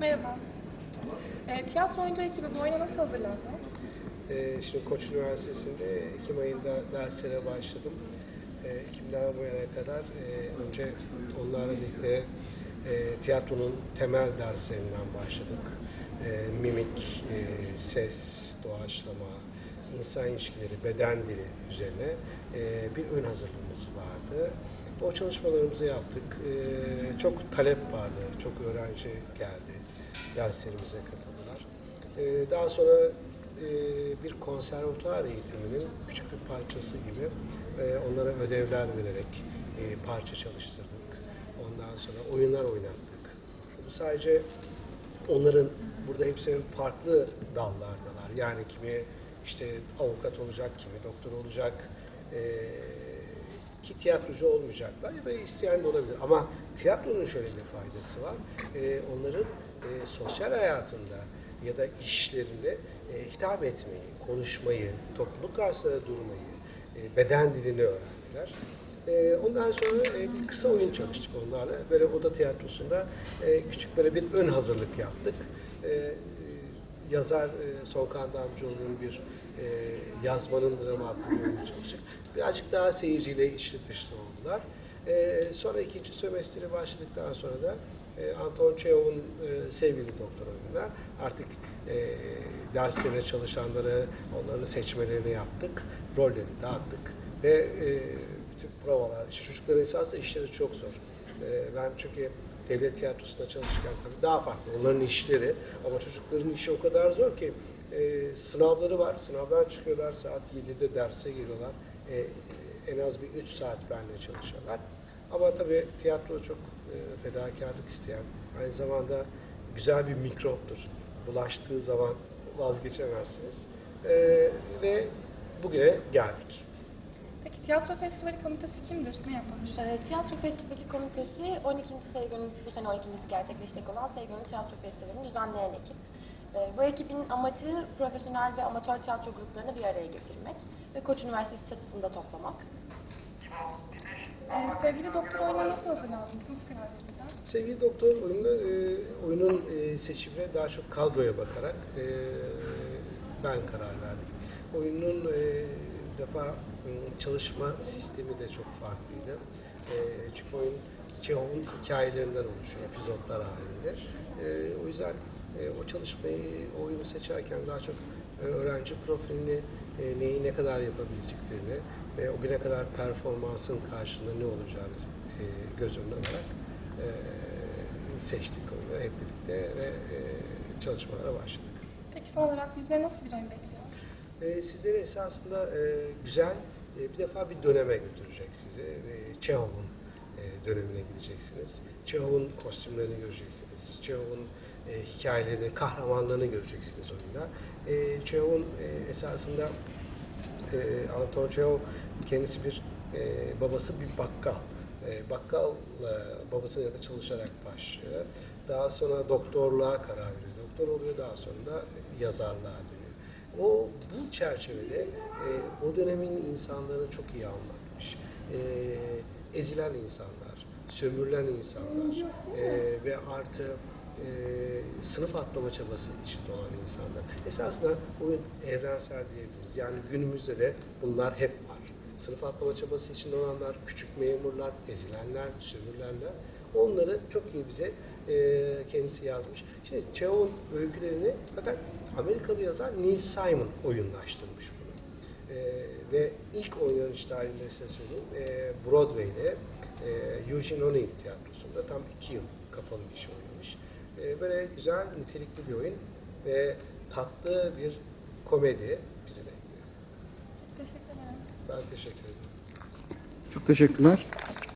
Merhaba. E, tiyatro oyuncu ekibi bu oyuna nasıl hazırlandı? Ee, şimdi Koç Üniversitesi'nde Ekim ayında derslere başladım. Ee, Ekim'den bu yana kadar e, önce onlarla birlikte e, tiyatronun temel derslerinden başladık. E, mimik, e, ses, doğaçlama, insan ilişkileri, beden dili üzerine e, bir ön hazırlığımız vardı. O çalışmalarımızı yaptık. E, çok talep vardı, çok öğrenci geldi, derslerimize katıldılar. E, daha sonra e, bir konservatuar eğitiminin küçük bir parçası gibi e, onlara ödevler vererek e, parça çalıştırdık. Ondan sonra oyunlar oynattık. Sadece onların burada hepsinin farklı dallardalar. Yani kimi işte avukat olacak, kimi doktor olacak, e, ki tiyatrocu olmayacaklar ya da isteyen de olabilir. Ama tiyatronun şöyle bir faydası var. E, onların e, sosyal hayatında ya da işlerinde e, hitap etmeyi, konuşmayı, topluluk karşısında durmayı, e, beden dilini öğrendiler. E, ondan sonra e, bir kısa oyun çalıştık onlarla. Böyle oda tiyatrosunda e, küçük böyle bir ön hazırlık yaptık. E, yazar e, Solkan Damcıoğlu'nun bir e, yazmanın bir oyunu çalıştık. Birazcık daha seyirciyle içli dışlı oldular. E, sonra ikinci sömestri başladıktan sonra da e, Anton Çehov'un e, sevgili doktor oyununa artık e, derslerine çalışanları, onların seçmelerini yaptık, rolleri dağıttık ve e, bütün provalar, işte çocukların esasında işleri çok zor. E, ben çünkü devlet tiyatrosunda çalışırken tabii daha farklı onların işleri ama çocukların işi o kadar zor ki e, sınavları var, sınavdan çıkıyorlar saat 7'de derse giriyorlar. E, en az bir 3 saat benimle çalışıyorlar. Ama tabii tiyatro çok e, fedakarlık isteyen, aynı zamanda güzel bir mikroptur. Bulaştığı zaman vazgeçemezsiniz. E, ve bugüne geldik. Tiyatro festivali komitesi kimdir? Ne yapar? Ee, Tiyatro Festivali Komitesi 12. Seygun'un bu sene 12.si gerçekleşecek olan Seygun'un Tiyatro Festivali'ni düzenleyen ekip. Ee, Bu ekibin amacı profesyonel ve amatör tiyatro gruplarını bir araya getirmek ve Koç Üniversitesi çatısında toplamak. E, sevgili doktor oyuna nasıl hazırlandınız? Nasıl karar verdiler? Sevgili doktor oyunda e, oyunun e, seçimine daha çok kadroya bakarak e, ben karar verdim. Oyunun e, defa e, çalışma sistemi de çok farklıydı. Çünkü oyun Çehov'un hikayelerinden oluşuyor, epizotlar halinde. O yüzden o çalışmayı, o oyunu seçerken daha çok öğrenci profilini, neyi ne kadar yapabileceklerini ve o güne kadar performansın karşılığında ne olacağını göz önüne alarak seçtik oyunu hep birlikte ve çalışmalara başladık. Peki son olarak bizleri nasıl bir oyun bekliyor? E, sizleri esasında e, güzel e, bir defa bir döneme götürecek sizi. E, Çehov'un e, dönemine gideceksiniz. Çehov'un kostümlerini göreceksiniz. Çehov'un e, hikayelerini, kahramanlarını göreceksiniz oyunda. E, Çehov'un e, esasında e, Anton Çehov kendisi bir e, babası bir bakkal. E, bakkal e, babasının yanında çalışarak başlıyor. Daha sonra doktorluğa karar veriyor. Doktor oluyor daha sonra da yazarlığa dönüyor. O bu çerçevede e, o dönemin insanlarını çok iyi anlatmış. E, ezilen insanlar, sömürülen insanlar e, ve artı e, sınıf atlama çabası içinde olan insanlar. Esasında oyun evrensel diyebiliriz. Yani günümüzde de bunlar hep var. Sınıf atlama çabası içinde olanlar, küçük memurlar, ezilenler, sömürülenler. Onları çok iyi bize e, kendisi yazmış. Şimdi Çehov'un öykülerini fakat Amerikalı yazar Neil Simon oyunlaştırmış bunu. E, ve ilk oynanış tarihinde size söyleyeyim, e, Broadway'de e, Eugene O'Neill tiyatrosunda tam iki yıl kapalı bir iş oynamış. E, böyle güzel, nitelikli bir oyun ve tatlı bir komedi bizi bekliyor. Teşekkür ederim. Ben teşekkür ederim. Çok teşekkürler.